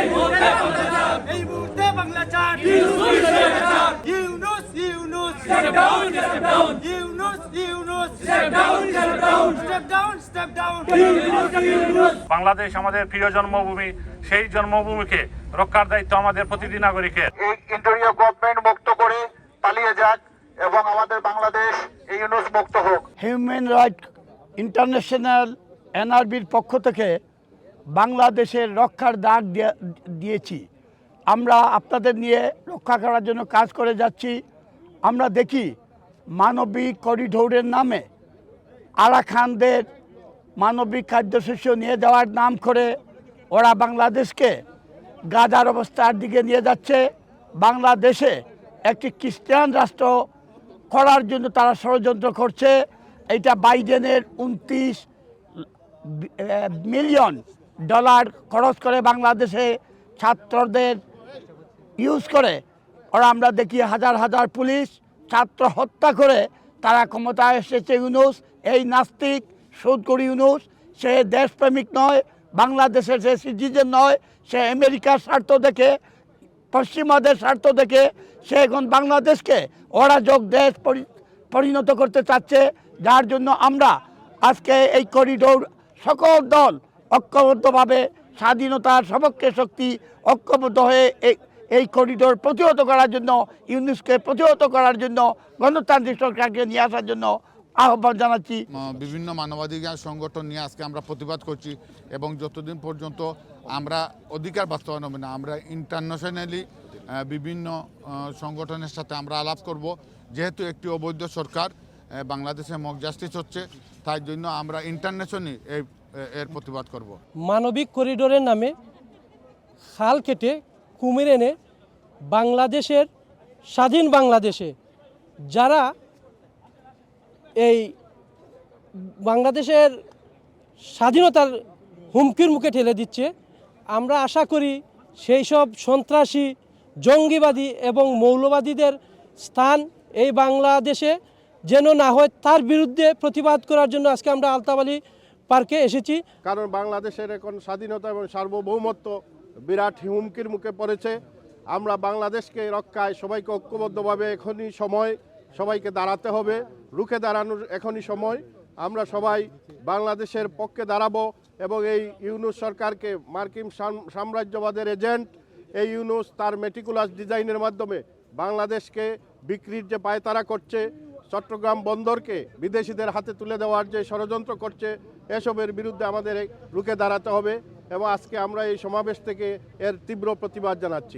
এই মুহূর্তে বাংলা চান Yunus Yunus. Yunus Yunus. Step down step down Bangladesh আমাদের প্রিয় জন্মভূমি সেই জন্মভূমিকে রক্ষার দায়িত্ব আমাদের প্রতিটি নাগরিকের। এই ইন্টারিয়ার গভর্নমেন্ট মুক্ত করে পালিয়ে যাক এবং আমাদের বাংলাদেশ এই ইউনুস মুক্ত হোক। হিউম্যান রাইট ইন্টারন্যাশনাল এনআরবির পক্ষ থেকে বাংলাদেশের রক্ষার দিয়া- দিয়েছি। আমরা আপনাদের নিয়ে রক্ষা করার জন্য কাজ করে যাচ্ছি। আমরা দেখি মানবিক করিডোরের নামে আরাখানদের মানবিক খাদ্যশস্য নিয়ে যাওয়ার নাম করে ওরা বাংলাদেশকে গাজার অবস্থার দিকে নিয়ে যাচ্ছে। বাংলাদেশে একটি খ্রিস্টান রাষ্ট্র করার জন্য তারা ষড়যন্ত্র করছে। এটা বাইডেনের উনত্রিশ মিলিয়ন ডলার খরচ করে বাংলাদেশে ছাত্রদের ইউজ করে। ওরা আমরা দেখি হাজার হাজার পুলিশ ছাত্র হত্যা করে। তারা ক্ষমতায় এসেছে ইউনুস, এই নাস্তিক, সৌদকরি ইউনুস। সে দেশপ্রেমিক নয়, বাংলাদেশের সে সিটিজেন নয়, সে আমেরিকার স্বার্থ দেখে, পশ্চিমাদের স্বার্থ দেখে। সে এখন বাংলাদেশকে অরাজক দেশ পরি- পরিণত করতে চাচ্ছে। যার জন্য আমরা আজকে এই করিডোর সকল দল ঐক্যবদ্ধভাবে স্বাধীনতার সপক্ষে শক্তি ঐক্যবদ্ধ হয়ে এই এই করিডোর প্রতিহত করার জন্য ইউনিসকে প্রতিহত করার জন্য, গণতান্ত্রিক সরকারকে নিয়ে আসার জন্য আহ্বান জানাচ্ছি। বিভিন্ন মানবাধিকার সংগঠন নিয়ে আজকে আমরা প্রতিবাদ করছি এবং যতদিন পর্যন্ত আমরা অধিকার বাস্তবায়ন হবে না, আমরা ইন্টারন্যাশনালি বিভিন্ন সংগঠনের সাথে আমরা আলাপ করব। যেহেতু একটি অবৈধ সরকার বাংলাদেশে মক জাস্টিস হচ্ছে, তাই জন্য আমরা ইন্টারন্যাশনালি এই এর প্রতিবাদ করব। মানবিক করিডোরের নামে খাল কেটে কুমির এনে বাংলাদেশের স্বাধীন বাংলাদেশে যারা এই বাংলাদেশের স্বাধীনতার হুমকির মুখে ঠেলে দিচ্ছে, আমরা আশা করি সেই সব সন্ত্রাসী, জঙ্গিবাদী এবং মৌলবাদীদের স্থান এই বাংলাদেশে যেন না হয় তার বিরুদ্ধে প্রতিবাদ করার জন্য আজকে আমরা আলতাবালি পার্কে এসেছি। কারণ বাংলাদেশের এখন স্বাধীনতা এবং সার্বভৌমত্ব বিরাট হুমকির মুখে পড়েছে। আমরা বাংলাদেশকে রক্ষায় সবাইকে ঐক্যবদ্ধভাবে এখনই সময় সবাইকে দাঁড়াতে হবে। রুখে দাঁড়ানোর এখনই সময়। আমরা সবাই বাংলাদেশের পক্ষে দাঁড়াবো এবং এই ইউনুস সরকারকে মার্কিন সাম- সাম্রাজ্যবাদের এজেন্ট, এই ইউনুস তার মেটিকুলাস ডিজাইনের মাধ্যমে বাংলাদেশকে বিক্রির যে পায়তারা করছে চট্টগ্রাম বন্দরকে বিদেশিদের হাতে তুলে দেওয়ার যে ষড়যন্ত্র করছে, এসবের বিরুদ্ধে আমাদের রুখে দাঁড়াতে হবে এবং আজকে আমরা এই সমাবেশ থেকে এর তীব্র প্রতিবাদ জানাচ্ছি।